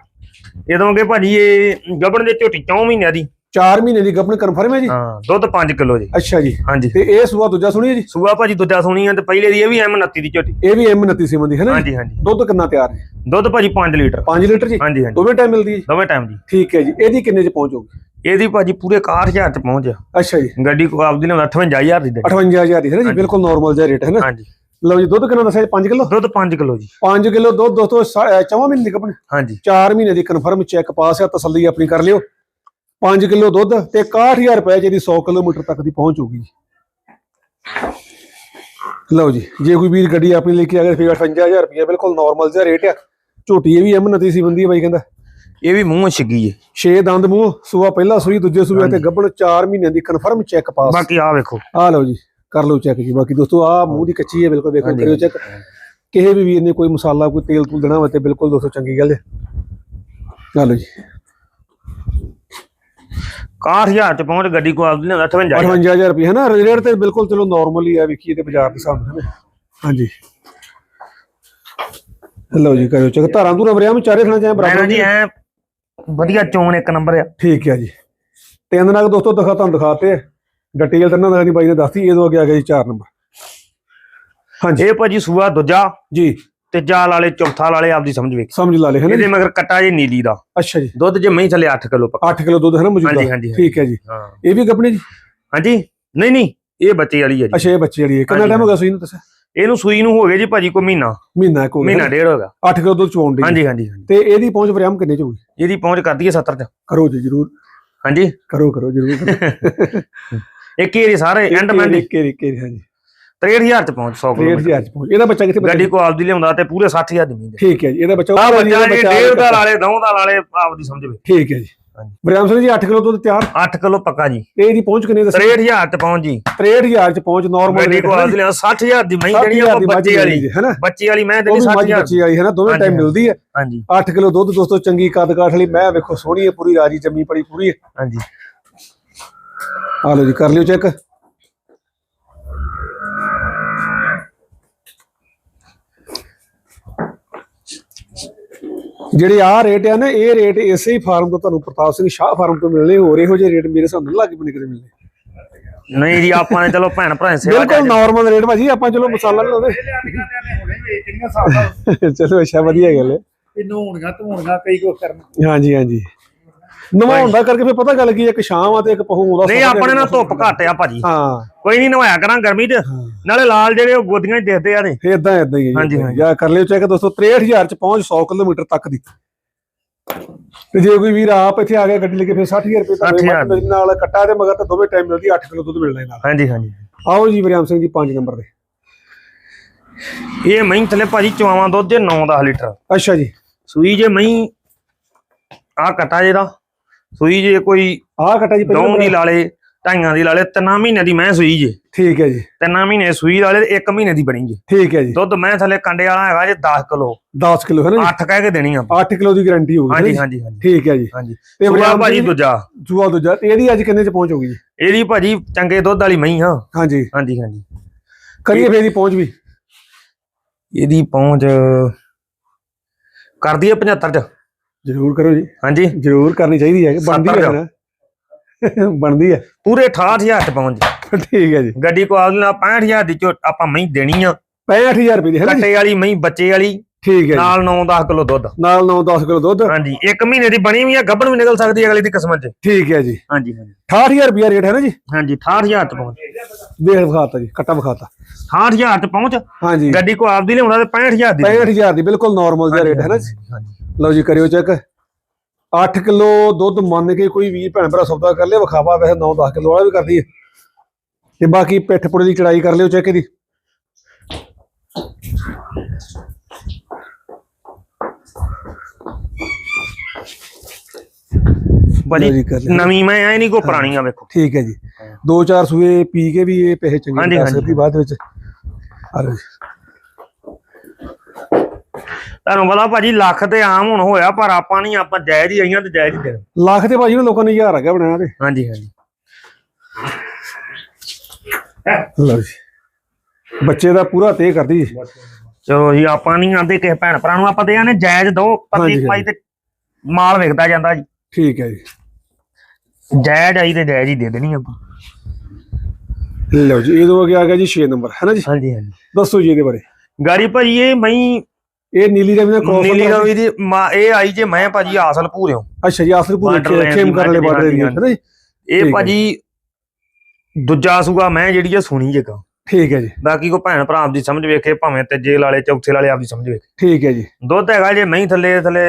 ਜਦੋਂ ਕਿ ਭਾਜੀ ਇਹ ਗੱਬਣ ਦੇ ਝੋਟੀ 4 ਮਹੀਨਿਆਂ ਦੀ। 4 ਮਹੀਨੇ ਦੀ ਗੱਪਨ ਕਨਫਰਮ ਹੈ ਜੀ? ਹਾਂ ਦੁੱਧ 5 ਕਿਲੋ ਜੀ। ਅੱਛਾ ਜੀ। ਹਾਂਜੀ। ਤੇ ਇਹ ਸੂਆ ਦੂਜਾ ਸੁਣੀਏ ਜੀ? ਸੂਆ ਭਾਜੀ ਦੂਜਾ ਸੁਣੀ ਆ ਤੇ ਪਹਿਲੇ ਦੀ ਇਹ ਵੀ ਐਮ 29 ਦੀ ਝੋਟੀ। ਇਹ ਵੀ ਐਮ 29 ਸੀਮਨ ਦੀ ਹੈ ਨਾ ਹਾਂਜੀ ਹਾਂਜੀ। ਦੁੱਧ ਕਿੰਨਾ ਤਿਆਰ ਹੈ? ਦੁੱਧ ਭਾਜੀ 5 ਲੀਟਰ। 5 ਲੀਟਰ ਜੀ? ਹਾਂਜੀ ਹਾਂਜੀ। ਦੋਵੇਂ ਟਾਈਮ ਮਿਲਦੀ ਹੈ ਜੀ? ਦੋਵੇਂ ਟਾਈਮ ਜੀ। ਠੀਕ ਹੈ ਜੀ। ਇਹਦੀ ਕਿੰਨੇ ਚ ਪਹੁੰਚੋਗੀ ਇਹਦੀ ਭਾਜੀ ਪੂਰੇ 61000 ਚ ਪਹੁੰਚ ਅੱਛਾ ਜੀ। ਗੱਡੀ ਕੋ ਆਪਦੀ ਨੇ 58000 ਦੀ ਦੇਣੀ 58000 ਦੀ ਹੈ ਨਾ ਜੀ। ਬਿਲਕੁਲ ਨਾਰਮਲ ਜਿਹਾ ਰੇਟ ਹੈ ਨਾ? ਹਾਂਜੀ। ਲਓ ਜੀ ਦੁੱਧ ਕਿੰਨਾ ਦੱਸਿਆ 5 ਕਿਲੋ? ਦੁੱਧ 5 ਕਿਲੋ ਜੀ। 5 ਕਿਲੋ ਦੁੱਧ ਦੋਸਤੋ ਚੌਵਾਂ ਮਹੀਨੇ ਦੀ ਕੱਪਣ ਹਾਂਜੀ। 4 ਮਹੀਨੇ ਦੀ ਕਨਫਰਮ ਚੈੱਕ ਪਾਸ ਹੈ ਤਸੱਲੀ ਆਪਣੀ ਕਰ ਲਿਓ। 5 ਕਿਲੋ ਦੁੱਧ ਤੇ 61000 ਰੁਪਏ ਜਿਹਦੀ 100 ਕਿਲੋਮੀਟਰ ਤੱਕ ਦੀ ਪਹੁੰਚ ਹੋਊਗੀ ਲਓ ਜੀ ਜੇ ਕੋਈ ਵੀਰ ਗੱਡੀ ਆਪਣੀ ਲੈ ਕੇ ਆ ਗਿਆ ਫਿਰ 58000 ਰੁਪਏ ਬਿਲਕੁਲ ਨਾਰਮਲ ਜਿਹਾ ਰੇਟ ਆ। ਝੋਟੀ ਇਹ ਵੀ ਐਮ ਨਤੀ ਸੀ ਬੰਦੀ ਆ ਬਾਈ ਕਹਿੰਦਾ। ਇਹ ਵੀ ਮੂੰਹ ਛਿੱਗੀ ਏ। 6 ਦੰਦ ਮੂੰਹ ਸੂਆ ਪਹਿਲਾ ਸੂਈ ਦੂਜੇ ਸੂਏ ਤੇ ਗੱਬਣ 4 ਮਹੀਨਿਆਂ ਦੀ ਕਨਫਰਮ ਚੈੱਕ ਪਾਸ ਬਾਕੀ ਆ ਵੇਖੋ। ਆ ਲਓ ਜੀ ਕਰ ਲਓ ਚੈੱਕ ਜੀ। ਬਾਕੀ ਦੋਸਤੋ ਆ ਮੂੰਹ ਦੀ ਕੱਚੀ ਹੈ ਬਿਲਕੁਲ ਹਾਂਜੀ। ਕਰਿਓ ਚੈੱਕ ਕਿਸੇ ਵੀ ਵੀਰ ਨੇ ਕੋਈ ਮਸਾਲਾ ਕੋਈ ਤੇਲ ਤੂਲ ਦੇਣਾ ਹੋਵੇ ਤੇ ਬਿਲਕੁਲ ਦੋਸਤੋ ਚੰਗੀ ਗੱਲ ਹੈ ਲਓ ਜੀ। 61000 ਚ ਪਹੁੰਚ ਗੱਡੀ ਕੋ ਆਪਦੀ ਨੇ 58000 58000 ਰੁਪਏ ਹੈ ਨਾ? ਰੇਟ ਤੇ ਬਿਲਕੁਲ ਚਲੋ ਨਾਰਮਲ ਹੀ ਆ ਵੇਖੀਏ ਤੇ ਬਾਜ਼ਾਰ ਦੇ ਹਿਸਾਬ ਨਾਲ। ਹਾਂਜੀ। ਲਓ ਜੀ ਕਰਿਓ ਚੈੱਕ। ਧਾਰਾਂ ਧੂਰਾਂ ਵਰਿਆ ਮੈਂ ਚਾਰੇ ਚਾਹੇ ਮੈਂ ਬਰਾਬਰ ਜੀ ਐ ਵਧੀਆ ਚੋਣ ਇੱਕ ਨੰਬਰ ਆ। ਠੀਕ ਹੈ ਜੀ। ਤਿੰਨ ਨਗ ਦੋਸਤੋ ਦਿਖਾ ਤੁਹਾਨੂੰ ਦਿਖਾਤੇ ਆ। ਡਿਟੇਲ ਤਿੰਨਾਂ ਦਾ ਨਹੀਂ ਬਾਈ ਨੇ ਦੱਸਤੀ ਇਹਦੋਂ ਅੱਗੇ ਆ ਗਿਆ ਜੀ 4 ਨੰਬਰ। ਹਾਂਜੀ। ਇਹ ਭਾਜੀ ਸੂਆ ਦੂਜਾ। ਜੀ। ਤੀਜਾ ਲਾਲੇ ਚੌਥਾ ਲਾਲੇ ਆਪਦੀ ਸਮਝ ਵੇਖ। ਸਮਝ ਲਾ ਲੈ ਹੈ ਇਹਦੇ? ਮਗਰ ਕਟਾ ਜੇ ਨੀਲੀ ਦਾ। ਅੱਛਾ ਜੀ। ਦੁੱਧ ਜੇ ਮਹੀਂ ਥੱਲੇ 8 ਕਿਲੋ ਪੱਕਾ। 8 ਕਿਲੋ ਦੁੱਧ ਹੈ ਨਾ ਮੌਜੂਦਾ? ਹਾਂਜੀ, ਹਾਂਜੀ, ਠੀਕ ਹੈ ਜੀ। ਹਾਂ। ਇਹ ਵੀ ਗੱਪਣੀ ਜੀ? ਹਾਂਜੀ। ਨਹੀਂ ਨਹੀਂ ਇਹ ਬੱਚੇ ਵਾਲੀ ਹੈ ਜੀ। ਅੱਛਾ ਇਹ ਬੱਚੇ ਵਾਲੀ ਹੈ। ਕਿੰਨਾ ਹਾਂਜੀ, ਟਾਈਮ ਹੋ ਗਿਆ ਸੂਈ ਨੂੰ ਦੱਸਿਆ? ਇਹਨੂੰ ਸੂਈ ਨੂੰ ਹੋ ਗਏ ਜੀ ਭਾਜੀ ਕੋ ਮਹੀਨਾ। ਮਹੀਨਾ ਗਿਆ। ਮਹੀਨਾ ਡੇਢ ਹੋ ਗਿਆ। 8 ਕਿਲੋ ਦੁੱਧ ਚਵਾਉਣ ਦੀ ਹਾਂਜੀ ਹਾਂਜੀ ਹਾਂਜੀ। ਤੇ ਇਹਦੀ ਪਹੁੰਚ ਵਰਿਆਮ ਕਿੰਨੇ ਚ ਹੋਊਗੀ? ਇਹਦੀ ਪਹੁੰਚ ਕਰਦੀ ਹੈ 70 ਚ। ਕਰੋ ਜੀ ਜਰੂਰ। ਹਾਂਜੀ। ਕਰੋ ਕਰੋ ਜਰੂਰ। ਕਰੋ ਇੱਕ ਹੀ ਵਾਰੀ ਸਾਰੇ ਐਂਡ ਮੈਂਡ ਕੇ ਕੇ ਹਾਂਜੀ। 63000 ਚ ਪਹੁੰਚ 100 ਕਿਲੋਮੀਟਰ। 63000 ਚ ਪਹੁੰਚ। ਇਹਦਾ ਬੱਚਾ ਕਿੱਥੇ ਬੱਚਾ ਗੱਡੀ ਕੋ ਆਪਦੀ ਲਿਆਉਂਦਾ ਤੇ ਪੂਰੇ 60000 ਦੀ ਮਹੀਨੇ ਠੀਕ ਹੈ ਜੀ ਇਹਦਾ ਬੱਚਾ ਆ ਬੱਚਾ ਜੀ ਡੇਢ ਦਾ ਲਾਲੇ ਦੋ ਦਾ ਲਾਲੇ ਆਪਦੀ ਸਮਝ ਵੇ ਠੀਕ ਹੈ ਜੀ। ਸਿੰਘ ਜੀ 8 ਕਿਲੋ ਦੁੱਧ ਤਿਆਰ? 8 ਕਿਲੋ ਪੱਕਾ ਜੀ। ਤੇ ਇਹਦੀ ਪਹੁੰਚ ਕਿੰਨੇ ਦੱਸਿਆ 63000 ਚ ਪਹੁੰਚ ਜੀ। 63000 ਚ ਪਹੁੰਚ ਨਾਰਮਲ ਗੱਡੀ ਰੇਟ ਕੋ ਆਪਦੀ ਲਿਆਉਂਦਾ 60000 ਦੀ ਮਹੀਂ ਦੇਣੀ ਆ ਬੱਚੇ ਵਾਲੀ। ਹੈ ਨਾ? ਬੱਚੇ ਵਾਲੀ ਮੈਂ ਦੇਣੀ ਵੀ ਮੱਝ 60000 ਬੱਚੀ ਵਾਲੀ ਹੈ ਨਾ ਦੋਵੇਂ ਟਾਈਮ ਮਿਲਦੀ ਹੈ। ਹਾਂਜੀ। 8 ਕਿਲੋ ਦੁੱਧ ਦੋਸਤੋ ਚੰਗੀ ਕੱਦ ਕਾਠ ਵਾਲੀ। ਮੈਂ ਵੇਖੋ ਸੋਹਣੀ ਹੈ ਪੂਰੀ ਰਾਜੀ ਜੰਮੀ ਪੜੀ ਪੂਰੀ ਹੈ। ਹਾਂਜੀ। ਆ ਲਓ ਜੀ ਕਰ ਲਿਓ ਚੈੱਕ। ਜਿਹੜੇ ਆ ਰੇਟ ਆ ਨਾ ਇਹ ਰੇਟ ਇਸੇ ਹੀ ਫਾਰਮ ਤੋਂ ਤੁਹਾਨੂੰ ਪ੍ਰਤਾਪ ਸਿੰਘ ਸ਼ਾਹ ਫਾਰਮ ਤੋਂ ਮਿਲਣੇ ਹੋਰ ਇਹੋ ਜਿਹੇ ਰੇਟ ਮੇਰੇ ਨਾਲ ਲੱਗ ਬਣੇ ਕਿਤੇ ਮਿਲਣੇ। ਨਹੀਂ ਜੀ ਆਪਾਂ ਨੇ ਚਲੋ ਭੈਣ ਭਰਾ ਸੇਵਾ ਬਿਲਕੁਲ ਨਾਰਮਲ ਰੇਟ ਭਾਜੀ ਆਪਾਂ ਚਲੋ ਮਸਾਲਾ ਲਾਉਂਦੇ। ਚਲੋ ਅੱਛਾ ਵਧੀਆ ਗੱਲ ਹੈ। ਇਹਨੂੰ ਹੋਣਗਾ ਧੋਣਗਾ ਕਈ ਕੁਛ ਕਰਨਾ। ਹਾਂਜੀ ਹਾਂਜੀ। ਨਵਾਉਣ ਦਾ ਕਰਕੇ ਫਿਰ ਪਤਾ ਗੱਲ ਕੀ ਹੈ, ਇੱਕ ਸ਼ਾਮ ਆ ਤੇ ਇੱਕ ਪਹੂ ਆਉਂਦਾ ਨਹੀਂ ਆਪਣੇ ਨਾਲ ਧੁੱਪ ਘੱਟ ਆ ਭਾਜੀ। ਹਾਂ। ਕੋਈ ਨਹੀਂ ਨਵਾਇਆ ਕਰਾਂ ਗਰਮੀ 'ਚ ਨਾਲੇ ਲਾਲ ਜਿਹੜੇ ਉਹ ਗੋਦੀਆਂ 'ਚ ਦਿਖਦੇ ਆ ਨੇ ਇਦਾਂ ਇਦਾਂ ਹੀ ਹਾਂਜੀ। ਜਾਂ ਕਰ ਲਿਓ ਚੈੱਕ ਦੋਸਤੋ 63000 ਚ ਪਹੁੰਚ 100 ਕਿਲੋਮੀਟਰ ਤੱਕ ਦੀ। ਤੇ ਜੇ ਕੋਈ ਵੀਰ ਆਪ ਇੱਥੇ ਆ ਗਿਆ ਗੱਡੀ ਲੈ ਕੇ ਫਿਰ 60000 ਰੁਪਏ ਤਾਂ 60,000 ਮੇਰੇ ਨਾਲ ਕੱਟਾ ਤੇ ਮਗਰ ਤਾਂ ਦੋਵੇਂ ਟਾਈਮ ਮਿਲਦੀ 8 ਕਿਲੋ ਦੁੱਧ ਮਿਲਣਾ ਨਾਲ ਹਾਂਜੀ ਹਾਂਜੀ। ਆਓ ਜੀ ਵਰਿਆਮ ਸਿੰਘ ਜੀ 5 ਨੰਬਰ ਦੇ ਇਹ ਮਹੀਂ ਥਲੇ ਭਾਜੀ ਚਵਾਵਾਂ ਦੁੱਧ ਜੇ 9-10 ਲੀਟਰ। ਅੱਛਾ ਜੀ। ਸੂਈ ਜੇ ਮਹੀਂ ਆ ਕਟਾ ਜਿਹਦਾ। ਸੂਈ ਜੇ ਕੋਈ ਆਹ ਕੱਟਾ ਜੀ ਦੋ ਪਹਿਲਾਂ ਦੀ ਲਾਲੇ ਢਾਈਆਂ ਦੀ ਲਾਲੇ ਤਿੰਨਾਂ ਮਹੀਨੇ ਦੀ ਮੈਂ ਸੂਈ ਜੇ। ਠੀਕ ਹੈ ਜੀ। ਤਿੰਨਾਂ ਮਹੀਨੇ ਸੂਈ ਲਾਲੇ ਇੱਕ ਮਹੀਨੇ ਦੀ ਬਣੀ ਜੇ। ਠੀਕ ਹੈ ਜੀ। ਦੁੱਧ ਮੈਂ ਥਲੇ ਕੰਡੇ ਵਾਲਾ ਹੈਗਾ ਜੇ 10 ਕਿਲੋ। 10 ਕਿਲੋ ਹੈ ਨਾ 8 ਕਹਿ ਕੇ ਦੇਣੀ ਆ। 8 ਕਿਲੋ ਦੀ ਗਾਰੰਟੀ ਹੋਊਗੀ ਹਾਂਜੀ? ਹਾਂਜੀ ਹਾਂਜੀ। ਠੀਕ ਹੈ ਜੀ। ਹਾਂਜੀ। ਤੇ ਵਰਿਆਮ ਭਾਜੀ ਦੂਜਾ। ਜੂਆ ਦੂਜਾ। ਇਹਦੀ ਅੱਜ ਕਿੰਨੇ ਚ ਪਹੁੰਚ ਹੋਗੀ ਜੀ? ਇਹਦੀ ਭਾਜੀ ਚੰਗੇ ਦੁੱਧ ਵਾਲੀ ਮਹੀਂ ਹਾਂ ਹਾਂਜੀ। ਹਾਂਜੀ ਹਾਂਜੀ। ਕਰੀਏ ਫੇਰ ਦੀ ਪਹੁੰਚ ਵੀ। ਇਹਦੀ ਪਹੁੰਚ ਕਰ ਦਈਏ 75 ਚ। ਜ਼ਰੂਰ ਕਰੋ ਜੀ। ਹਾਂਜੀ। ਜ਼ਰੂਰ ਕਰਨੀ ਚਾਹੀਦੀ ਹੈ। ਬਣਦੀ ਹੈ ਨਾ। ਬਣਦੀ ਹੈ। ਪੂਰੇ 68000 ਚ ਪਹੁੰਚ ਠੀਕ ਹੈ ਜੀ। ਗੱਡੀ ਕੋ ਆਲ ਨਾਲ 65000 ਦੀ ਚੋ ਆਪਾਂ ਮਹੀਂ ਦੇਣੀ ਆ। 65000 ਰੁਪਏ ਦੀ ਹੈ ਕੱਟੇ ਵਾਲੀ ਮਹੀਂ ਬੱਚੇ ਵਾਲੀ। ਠੀਕ ਹੈ ਨਾਲ 9-10 ਕਿਲੋ ਦੁੱਧ। ਨਾਲ 9-10 ਕਿਲੋ ਦੁੱਧ। ਹਾਂਜੀ। ਇੱਕ ਮਹੀਨੇ ਦੀ ਬਣੀ ਵੀ ਆ ਗੱਭਣ ਵੀ ਨਿਕਲ ਸਕਦੀ ਹੈ ਅਗਲੀ ਦੀ ਕਿਸਮਤ ਚ। ਠੀਕ ਹੈ ਜੀ। ਹਾਂਜੀ ਹਾਂਜੀ। 68000 ਰੁਪਏ ਰੇਟ ਹੈ ਨਾ ਜੀ। ਹਾਂਜੀ 68000 ਚ ਪਹੁੰਚ ਦੇਖ ਵਿਖਾਤਾ ਜੀ ਕੱਟਾ ਵਿਖਾਤਾ। 68000 ਚ ਪਹੁੰਚ। ਹਾਂਜੀ। ਗੱਡੀ ਕੋ ਆਪਦੀ ਲਿਆਉਂਦਾ ਤੇ 65000 ਦੀ 65000 ਦੀ ਬਿਲਕੁਲ ਨਾਰਮਲ ਜਿਹਾ ਰੇਟ ਹੈ ਨਾ ਜੀ। ਲਓ ਜੀ ਕਰਿਓ ਚੈੱਕ 8 ਕਿਲੋ ਦੁੱਧ ਮੰਨ ਕੇ ਕੋਈ ਵੀ ਭੈਣ ਭਰਾ ਸੌਦਾ ਕਰ ਲਿਆ ਵਿਖਾਵਾ ਵੈਸੇ 9-10 ਕਿਲੋ ਵਾਲਾ ਵੀ ਕਰਦੀ ਹੈ। ਤੇ ਬਾਕੀ ਪਿੱਠ ਪੁੜੇ ਦੀ ਚੜਾਈ ਕਰ ਲਿਓ ਚੈੱਕ ਇਹਦੀ। ਭਾਜੀ ਨਵੀਂ ਮੈਂ ਐ ਨਹੀਂ ਕੋ ਪੁਰਾਣੀ ਆ ਵੇਖੋ। ਠੀਕ ਹੈ ਜੀ। ਦੋ ਚਾਰ ਸੂਏ ਪੀ ਕੇ ਵੀ ਇਹ ਪੈਸੇ ਚੰਗੇ ਹਾਂਜੀ। ਸਕਦੀ ਬਾਅਦ ਵਿੱਚ। ਜੀ। ਤੁਹਾਨੂੰ ਪਤਾ ਭਾਜੀ ਲੱਖ ਤੇ ਆਮ ਹੁਣ ਹੋਇਆ ਪਰ ਆਪਾਂ ਨਹੀਂ ਆਪਾਂ ਜਾਇਜ਼ ਹੀ ਆਈਆਂ ਤੇ ਜਾਇਜ਼ ਹੀ ਲੱਖ ਤੇ ਭਾਜੀ ਨੂੰ ਲੋਕਾਂ ਨੇ ਹਜ਼ਾਰ ਆ ਗਿਆ ਬਣਾਇਆ ਤੇ। ਹਾਂਜੀ ਹਾਂਜੀ। ਲਓ ਜੀ। ਬੱਚੇ ਦਾ ਪੂਰਾ ਤੇ ਕਰਦੀ। ਜੀ ਚਲੋ ਜੀ ਆਪਾਂ ਨਹੀਂ ਆਂਦੇ ਕਿਸੇ ਭੈਣ ਭਰਾ ਨੂੰ ਆਪਾਂ ਤੇ ਆਨੇ ਜਾਇਜ਼ ਦੋ ਪੱਤੀ ਪਾਈ ਤੇ ਮਾਲ ਵਿਕਦਾ ਜਾਂਦਾ ਜੀ। ਠੀਕ ਹੈ ਜੀ। ਜਾਇਜ਼ ਆਈ ਤੇ ਜਾਇਜ਼ ਹੀ ਦੇ ਦੇਣੀ ਆਪਾਂ। ਲਓ ਜੀ ਇਹਦੋਂ ਅੱਗੇ ਆ ਗਿਆ ਜੀ 6 ਨੰਬਰ ਹੈ ਨਾ ਜੀ? ਹਾਂਜੀ ਹਾਂਜੀ। ਦੱਸੋ ਜੀ ਇਹਦੇ ਬਾਰੇ। ਗਾੜੀ ਭਾਜੀ ਇਹ ਮਈ ਇਹ ਨੀਲੀ ਰਵੀ ਦਾ ਕ੍ਰੋਸ ਨੀਲੀ ਰਵੀ ਦੀ ਮਾਂ- ਇਹ ਆਈ ਜੇ ਮੈਂ ਭਾਜੀ ਆਸਲ ਪੂਰਿਓ ਅੱਛਾ ਜੀ Borderline ਖੇਮ ਦੀ ਕਰਨ ਵਾਲੇ ਬਾਰਡਰ ਏਰੀਆ ਹੈ ਨਾ ਜੀ? ਇਹ ਠੀਕ ਹੈ। ਭਾਜੀ ਦੂਜਾ ਸੂਗਾ ਮੈਂ ਜਿਹੜੀ ਆ ਸੁਣੀ ਜੇਗਾ ਠੀਕ ਹੈ ਜੀ। ਬਾਕੀ ਕੋ ਭੈਣ ਭਰਾ ਆਪਦੀ ਸਮਝ ਵੇਖੇ ਭਾਵੇਂ ਤੀਜੇ ਲਾਲੇ ਚੌਥੇ ਲਾਲੇ ਆਪਦੀ ਸਮਝ ਵੇਖੇ। ਠੀਕ ਹੈ ਜੀ। ਦੁੱਧ ਹੈਗਾ ਜੇ ਮਹੀਂ ਥੱਲੇ ਥੱਲੇ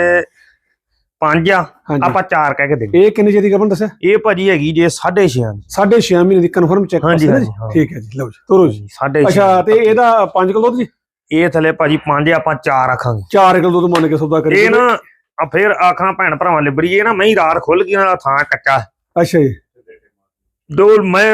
ਪੰਜ ਆ ਹਾਂਜੀ। ਆਪਾਂ ਚਾਰ ਕਹਿ ਕੇ ਦੇ ਇਹ ਕਿੰਨੇ ਚਿਰ ਦੀ ਦੱਸਿਆ? ਇਹ ਭਾਜੀ ਹੈਗੀ ਜੇ 6.5 ਦੀ ਸਾਢੇ 6 ਮਹੀਨੇ ਦੀ ਕਨਫਰਮ ਚੈੱਕ ਹਾਂਜੀ, ਹਾਂਜੀ, ਹਾਂ। ਠੀਕ ਹੈ ਜੀ ਲਓ ਜੀ ਤੋਰੋ ਜੀ। 6.5 ਅੱਛਾ ਤੇ ਇਹਦਾ 5 ਕਿਲੋ ਦੁੱਧ ਜੀ? ਇਹ ਥੱਲੇ ਭਾਜੀ ਪੰਜ ਆਪਾਂ ਚਾਰ ਆਖਾਂਗੇ। 4 ਕਿਲੋ ਦੁੱਧ ਮੰਨ ਕੇ ਸੌਦਾ ਕਰੀਏ ਇਹ ਨਾ ਆ ਫੇਰ ਆਖਾਂ ਭੈਣ ਭਰਾਵਾਂ ਲਿਬੜੀ ਇਹ ਨਾ ਮਹੀਂ ਰਾਤ ਖੁੱਲ ਗਈ ਨਾ ਥਾਂ ਕੱਚਾ। ਅੱਛਾ ਜੀ। ਦੋ ਮੈਂ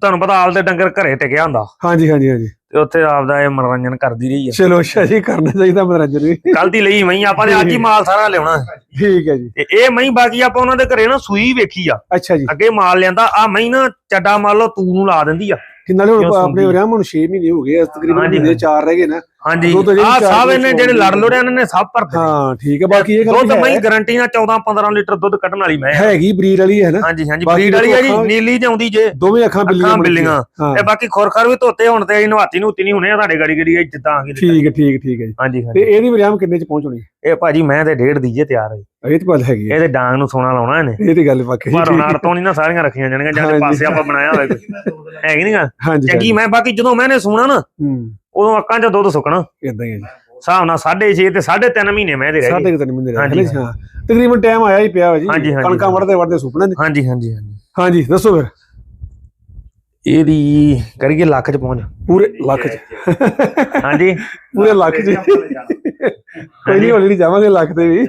ਤੁਹਾਨੂੰ ਪਤਾ ਆਪਦੇ ਡੰਗਰ ਘਰੇ ਟਿਕਿਆ ਹੁੰਦਾ। ਹਾਂਜੀ ਹਾਂਜੀ ਹਾਂਜੀ। ਤੇ ਉੱਥੇ ਆਪਦਾ ਇਹ ਮਨੋਰੰਜਨ ਕਰਦੀ ਰਹੀ ਆ। ਚਲੋ ਅੱਛਾ ਜੀ ਕਰਨਾ ਚਾਹੀਦਾ ਮਨੋਰੰਜਨ ਵੀ। ਕੱਲ ਦੀ ਲਈ ਮਹੀਂ ਆਪਾਂ ਨੇ ਅੱਜ ਹੀ ਮਾਲ ਸਾਰਾ ਲਿਆਉਣਾ। ਠੀਕ ਹੈ ਜੀ। ਤੇ ਇਹ ਮਹੀਂ ਬਾਕੀ ਆਪਾਂ ਉਹਨਾਂ ਦੇ ਘਰੇ ਨਾ ਸੂਈ ਵੇਖੀ ਆ। ਅੱਛਾ ਜੀ। ਅੱਗੇ ਮਾਲ ਲਿਆਂਦਾ ਆ ਮਹੀਂ ਨਾ ਚੱਡਾ ਮੰਨ ਲਓ ਤੂੰ ਨੂੰ ਲਾ ਦਿੰਦੀ ਆ। ਕਿ ਨਾਲੇ ਹੁਣ ਆਪਣੇ? ਵਿਆਹ ਹੁਣ 6 ਮਹੀਨੇ ਹੋ ਗਏ ਤਕਰੀਬਨ ਮਹੀਨੇ 4 ਰਹਿ ਗਏ ਨਾ। ਹਾਂਜੀ। ਆ ਸਭ ਇਹਨੇ ਜਿਹੜੇ ਲੜ ਲੋੜਿਆ ਇਹਨਾਂ ਨੇ ਸਭ ਭਰਤੇ ਨੇ। ਹਾਂ ਠੀਕ ਹੈ ਬਾਕੀ ਇਹ ਦੁੱਧ ਹੈ, ਗਾਰੰਟੀ ਨਾਲ 14 15 ਲੀਟਰ ਦੁੱਧ ਕੱਢਣ ਵਾਲੀ ਮੈਂ। ਹੈਗੀ ਬਰੀਡ ਵਾਲੀ ਹੈ ਨਾ। ਹਾਂਜੀ ਹਾਂਜੀ ਬਰੀਡ ਵਾਲੀ ਆ ਜੀ ਨੀਲੀ ਤੇ ਆਉਂਦੀ ਜੇ। ਦੋਵੇਂ ਅੱਖਾਂ ਬਿੱਲੀਆਂ। ਬਿੱਲੀਆਂ। ਹਾਂ। ਤੇ ਬਾਕੀ ਖੁਰਖਰ ਵੀ ਧੋਤੇ ਹੁਣ ਤੇ ਨਵਾਤੀ ਨੂਤੀ ਨਹੀਂ ਹੁਣੇ ਆ ਤੁਹਾਡੇ ਗਾੜੀ ਗੜੀ ਜਿੱਦਾਂ ਆ ਗਈ ਠੀਕ ਹੈ ਠੀਕ ਹੈ, ਠੀਕ ਹੈ ਜੀ। ਹਾਂਜੀ ਤੇ ਇਹਦੀ ਵਿਰਾਮ ਕਿੰਨੇ ਚ ਪਹੁੰਚਣੀ? ਇਹ ਭਾਜੀ ਮੈਂ ਤੇ ਡੇਢ ਦੀਜੇ ਤਿਆਰ ਹੈ ਇਹ ਤਾਂ ਗੱਲ ਹੈਗੀ ਹੈ। ਇਹਦੇ ਡਾਂਗ ਨੂੰ ਸੋਨਾ ਲਾਉਣਾ ਇਹਨੇ। ਇਹ ਤੇ ਗੱਲ ਵਾਕਈ ਪਰ ਹੈ। ਨਾੜ ਤੋਂ ਨਹੀਂ ਨਾ ਸਾਰੀਆਂ ਰੱਖੀਆਂ ਜਾਣਗੀਆਂ ਜਾਂ। ਪਾਸੇ ਆਪਾਂ ਬਣਾਇਆ ਹੋਵੇ ਹੈਗੀ ਨੀ ਗਾ ਹਾਂਜੀ ਚੰਗੀ ਮੈਂ ਬਾਕੀ ਜਦੋਂ ਮੈਨੇ ਸੁਣਾ ਨਾ ਹੂੰ। ਉਦੋਂ ਅੱਖਾਂ 'ਚ ਦੁੱਧ ਸੁੱਕਣਾ। ਇਦਾਂ ਹੀ ਹੈ ਜੀ। ਹਿਸਾਬ ਨਾਲ 6.5 ਤੇ 3.5 ਮਹੀਨੇ ਮੈਂ ਦੇ ਰਹਿ ਗਏ। ਸਾਢੇ ਕੁ ਤਿੰਨ ਮਹੀਨੇ ਰਹਿ ਹਾਂਜੀ, ਗਏ ਹਾਂ। ਤਕਰੀਬਨ ਟਾਈਮ ਆਇਆ ਹੀ ਪਿਆ ਵਾ ਜੀ। ਹਾਂਜੀ, ਹਾਂਜੀ, ਕਣਕਾਂ ਵੜਦੇ ਵੜਦੇ ਸੁਪਨੇ ਨੇ। ਹਾਂਜੀ ਹਾਂਜੀ ਹਾਂਜੀ। ਹਾਂਜੀ ਦੱਸੋ ਫਿਰ। ਇਹਦੀ ਕਰੀਏ ਲੱਖ 'ਚ ਪਹੁੰਚ। ਪੂਰੇ ਲੱਖ ਚ। ਹਾਂਜੀ। ਪੂਰੇ ਲੱਖ ਚ। ਕੋਈ ਨਹੀਂ ਹੌਲੀ ਹੌਲੀ ਜਾਵਾਂਗੇ ਲੱਖ ਤੇ ਵੀ।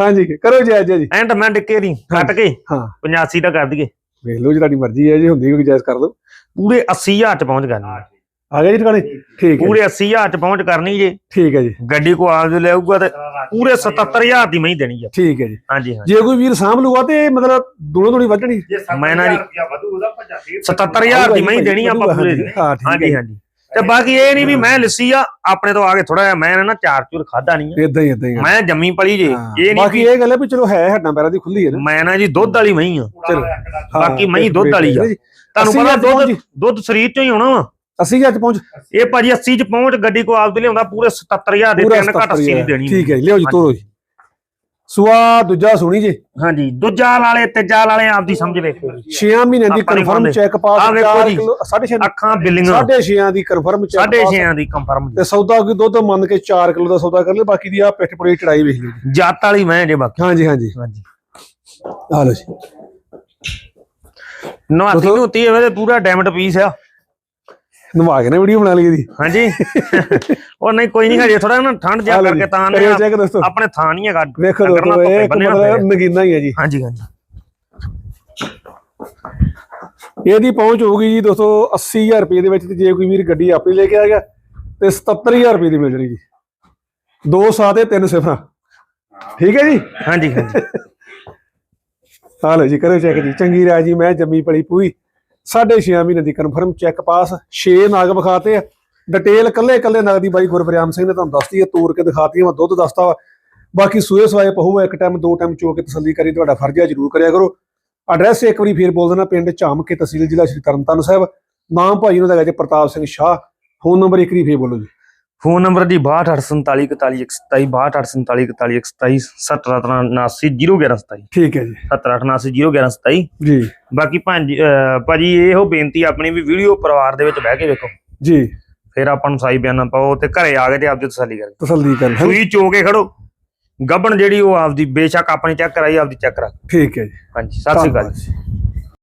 ਹਾਂਜੀ ਕਰੋ ਜੀ ਅੱਜ ਜੀ। ਐਂਡ ਮੈਂ ਡਿੱਕੇ ਦੀ ਕੱਟ ਕੇ। ਹਾਂ। 85 ਦਾ ਕਰ ਦਈਏ। ਵੇਖ ਲਓ ਜੀ ਤੁਹਾਡੀ ਮਰਜ਼ੀ ਹੈ ਜੀ ਹੁੰਦੀ ਕੋਈ ਜਾਇਜ਼ ਕਰ ਲਓ। ਪੂਰੇ 80000 'ਚ ਪਹੁੰਚ ਕਰਨੀ ਆ ਗਿਆ ਜੀ ਟਿਕਾਣੇ ਠੀਕ ਹੈ ਪੂਰੇ 80000 'ਚ ਪਹੁੰਚ ਕਰਨੀ ਜੇ। ਠੀਕ ਹੈ ਜੀ। ਗੱਡੀ ਕੋ ਆਪ ਜੋ ਲਿਆਊਗਾ ਤੇ ਪੂਰੇ 77000 ਦੀ ਮੈਂ ਦੇਣੀ ਆ। ਠੀਕ ਹੈ ਜੀ। ਹਾਂਜੀ ਹਾਂਜੀ। ਜੇ ਕੋਈ ਵੀਰ ਸਾਂਭ ਲੂਗਾ ਤੇ ਮਤਲਬ ਦੋਨੋਂ ਦੋਨੀ ਵੱਢਣੀ ਜੇ ਮੈਂ ਨਾ ਜੀ- ਰੁਪਿਆ ਵਧੂ ਉਹਦਾ 50 77000 ਦੀ ਮੈਂ ਦੇਣੀ ਆਪਾਂ ਪੂਰੇ ਦੀ ਹਾਂ ਠੀਕ ਹਾਂਜੀ ਹੈ ਹਾਂਜੀ। ਤੇ ਬਾਕੀ ਇਹ ਨਹੀਂ ਵੀ ਮੈਂ ਲਿੱਸੀ ਆ ਆਪਣੇ ਤੋਂ ਆ ਕੇ ਥੋੜਾ ਜਿਹਾ ਮੈਂ ਨਾ ਚਾਰ ਚੂਰ ਖਾਦਾ ਨਹੀਂ ਇਦਾਂ ਹੀ ਇਦਾਂ ਹੀ। ਮੈਂ ਜੰਮੀ ਪਲੀ ਜੇ। ਇਹ ਨਹੀਂ ਬਾਕੀ ਇਹ ਗੱਲ ਹੈ ਵੀ ਚਲੋ ਹੈ ਹੱਡਾਂ ਪੈਰਾਂ ਦੀ ਖੁੱਲੀ ਹੈ ਨਾ। ਮੈਂ ਨਾ ਜੀ ਦੁੱਧ ਵਾਲੀ ਮਹੀਂ ਆ। ਚਲੋ। ਬਾਕੀ ਮਹੀਂ ਦੁੱਧ ਵਾਲੀ ਆ। ਤੁਹਾਨੂੰ ਪਤਾ ਦੁੱਧ ਦੁੱਧ ਸਰੀਰ ਚੋਂ ਹੀ ਹੋਣਾ ਵਾ। ਅਸੀਂ ਅੱਜ ਪਹੁੰਚ ਇਹ ਭਾਜੀ 80 ਚ ਪਹੁੰਚ ਗੱਡੀ ਕੋ ਆਪਦੇ ਲਿਆਉਂਦਾ ਪੂਰੇ 77000 ਦੇ ਪੂਰਾ ਤਿੰਨ ਘੱਟ 80 ਨਹੀਂ ਦੇਣੀ ਠੀਕ ਹੈ ਲਿਓ ਜੀ ਤੋਰੋ ਜੀ। ਸੁਆ ਦੂਜਾ ਸੁਣੀ ਜੀ। ਹਾਂਜੀ ਦੂਜਾ ਵਾਲੇ ਤੀਜਾ ਵਾਲੇ ਆਪਦੀ ਸਮਝ ਵੇਖੋ ਜੀ। 6 ਮਹੀਨਿਆਂ ਦੀ ਆਪਾਂ ਨੀ ਕਨਫਰਮ। ਚੈੱਕ ਪਾਸ ਆਹ ਵੇਖੋ 4 ਜੀ। ਕਿਲੋ 6.5 ਅੱਖਾਂ ਬਿੱਲੀਆਂ। 6.5 ਦੀ ਕਨਫਰਮ ਚੈੱਕ ਸਾਢੇ 6 ਦੀ ਕੰਫਰਮ ਤੇ ਸੌਦਾ ਕੋਈ ਦੁੱਧ ਮੰਨ ਕੇ 4 ਕਿਲੋ ਦਾ ਸੌਦਾ ਕਰ ਲੈ ਬਾਕੀ ਦੀ ਆ ਪਿੱਠ ਪੁੜੀ ਚੜਾਈ ਵੇਖ ਲਿਓ ਜੱਤ ਵਾਲੀ ਮੈਂ ਜੇ ਬਾਕੀ। ਹਾਂਜੀ ਹਾਂਜੀ। ਹਾਂਜੀ। ਆ ਲਓ ਜੀ। ਨਵਾਤੀ ਨੂਤੀ ਇਹਦੇ ਪੂਰਾ ਡੈਮਟ ਪੀਸ ਆ। ਨਵਾ ਕੇ ਨਾ ਵੀਡੀਓ ਬਣਾ ਲਈ ਇਹਦੀ ਹਾਂਜੀ। ਉਹ ਨਹੀਂ ਕੋਈ ਨਹੀਂ ਹਜੇ ਥੋੜਾ ਨਾ ਠੰਡ ਜਾ ਆ ਲਓ ਕਰਕੇ ਤਾਂ ਨੇ ਆਪਣੇ ਥਾਂ ਨਹੀਂ ਹੈਗਾ। ਵੇਖੋ ਦੋਸਤੋ ਇਹ ਮਤਲਬ। ਨਗੀਨਾ ਹੀ ਹੈ ਜੀ। ਹਾਂਜੀ ਹਾਂਜੀ। ਇਹਦੀ ਪਹੁੰਚ ਹੋਊਗੀ ਜੀ ਦੋਸਤੋ 80000 ਰੁਪਏ ਦੇ ਵਿੱਚ ਤੇ ਜੇ ਕੋਈ ਵੀਰ ਗੱਡੀ ਆਪਣੀ ਲੈ ਕੇ ਆ ਗਿਆ ਤੇ 77000 ਰੁਪਏ ਦੀ ਮਿਲ ਜਣੀ ਜੀ। ਦੋ ਸਾਹ ਤੇ ਤਿੰਨ ਸਿਫਰਾਂ। ਠੀਕ ਹੈ ਜੀ? ਹਾਂਜੀ ਹਾਂਜੀ। ਲਓ ਜੀ ਕਰੋ ਚੈੱਕ ਜੀ। ਚੰਗੀ ਰਾਜ ਜੀ ਮੈਂ ਜੰਮੀ ਪਲੀ ਪੂਰੀ 6.5 ਮਹੀਨੇ ਦੀ ਕਨਫਰਮ ਚੈੱਕ ਪਾਸ 6 ਨਾਗ ਵਿਖਾਤੇ ਆ। ਡਿਟੇਲ ਕੱਲੇ ਕੱਲੇ ਨਗ ਦੀ ਬਾਈ ਗੁਰਬਰਿਆਮ ਸਿੰਘ ਨੇ ਤੁਹਾਨੂੰ ਦੱਸਤੀ ਹੈ ਤੋੜ ਕੇ ਦਿਖਾਤੀ ਹੈ ਮੈਂ ਦੁੱਧ ਦੱਸਤਾ ਵਾ। ਬਾਕੀ ਸੂਏ ਸਵਾਏ ਪਹੂਆ ਇੱਕ ਟਾਈਮ ਦੋ ਟਾਈਮ ਚੋ ਕੇ ਤਸੱਲੀ ਕਰੀ, ਤੁਹਾਡਾ ਫਰਜ਼ ਹੈ ਜਰੂਰ ਕਰਿਆ ਕਰੋ। ਐਡਰੈਸ ਇੱਕ ਵਾਰੀ ਫੇਰ ਬੋਲ ਦੇਣਾ, ਪਿੰਡ ਝਾਮਕੇ ਤਹਿਸੀਲ ਜ਼ਿਲ੍ਹਾ ਸ਼੍ਰੀ ਤਰਨਤਾਰਨ ਸਾਹਿਬ। ਨਾਮ ਭਾਈ ਉਹਨਾਂ ਦਾ ਹੈਗਾ ਜੀ ਪ੍ਰਤਾਪ ਸਿੰਘ ਸ਼ਾਹ। ਫੋਨ ਨੰਬਰ ਇੱਕ ਵਾਰੀ ਫੇਰ ਬੋਲੋ ਜੀ। ਫੋਨ ਨੰਬਰ ਜੀ 6248414127 6248414127 77790127 ਠੀਕ ਹੈ ਜੀ। 77790127 ਜੀ। ਬਾਕੀ ਭਾਂਜੀ ਭਾਜੀ ਇਹੋ ਬੇਨਤੀ ਆਪਣੀ ਵੀ ਵੀਡੀਓ ਪਰਿਵਾਰ ਦੇ ਵਿੱਚ ਬਹਿ ਕੇ ਵੇਖੋ। ਜੀ। ਫਿਰ ਆਪਾਂ ਨੂੰ ਸਾਈ ਬਿਆਨਾ ਪਾਓ ਤੇ ਘਰੇ ਆ ਕੇ ਤੇ ਆਪਦੀ ਤਸੱਲੀ ਕਰਕੇ ਤਸੱਲੀ ਕਰ ਸੂਈ ਚੋ ਕੇ ਖੜੋ। ਗੱਬਣ ਜਿਹੜੀ ਉਹ ਆਪਦੀ ਬੇਸ਼ੱਕ ਆਪਣੀ ਚੈੱਕ ਕਰਾਈ ਆਪਦੀ ਚੈੱਕ ਕਰਾ। ਠੀਕ ਹੈ ਜੀ। ਹਾਂਜੀ ਸਤਿ ਸ਼੍ਰੀ ਅਕਾਲ